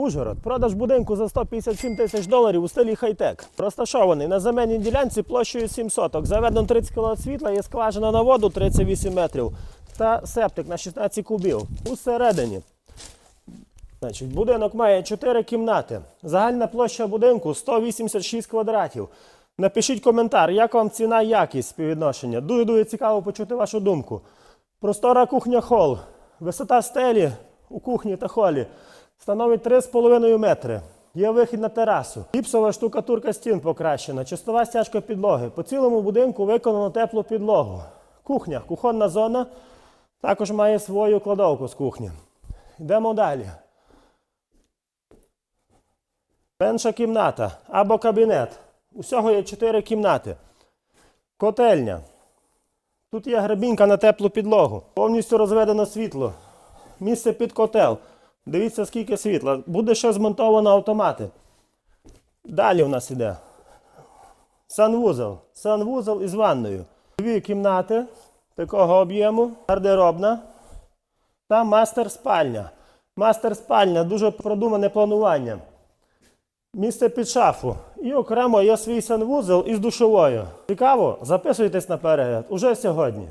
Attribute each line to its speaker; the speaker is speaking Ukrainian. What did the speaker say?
Speaker 1: Ужгород. Продаж будинку за 157 тисяч доларів у стилі хай-тек. Розташований на земельній ділянці площею 7 соток. Заведено 30 кВт світла, є скважина на воду 38 метрів та септик на 16 кубів. Усередині. Значить, будинок має 4 кімнати. Загальна площа будинку 186 квадратів. Напишіть коментар, як вам ціна якість співвідношення. Дуже дуже цікаво почути вашу думку. Простора кухня хол. Висота стелі у кухні та холі становить 3,5 метри. Є вихід на терасу. Гіпсова штукатурка стін покращена, чистова стяжка підлоги. По цілому будинку виконано теплу підлогу. Кухня, кухонна зона також має свою кладовку з кухні. Йдемо далі. Менша кімната або кабінет. Усього є 4 кімнати. Котельня. Тут є грабінка на теплу підлогу. Повністю розведено світло. Місце під котел. Дивіться, скільки світла. Буде ще змонтовано автомати. Далі у нас іде. Санвузол. Санвузол із ванною. Дві кімнати такого об'єму. Гардеробна та мастер спальня. Мастер спальня дуже продумане планування. Місце під шафу. І окремо є свій санвузол із душовою. Цікаво? Записуйтесь на перегляд уже сьогодні.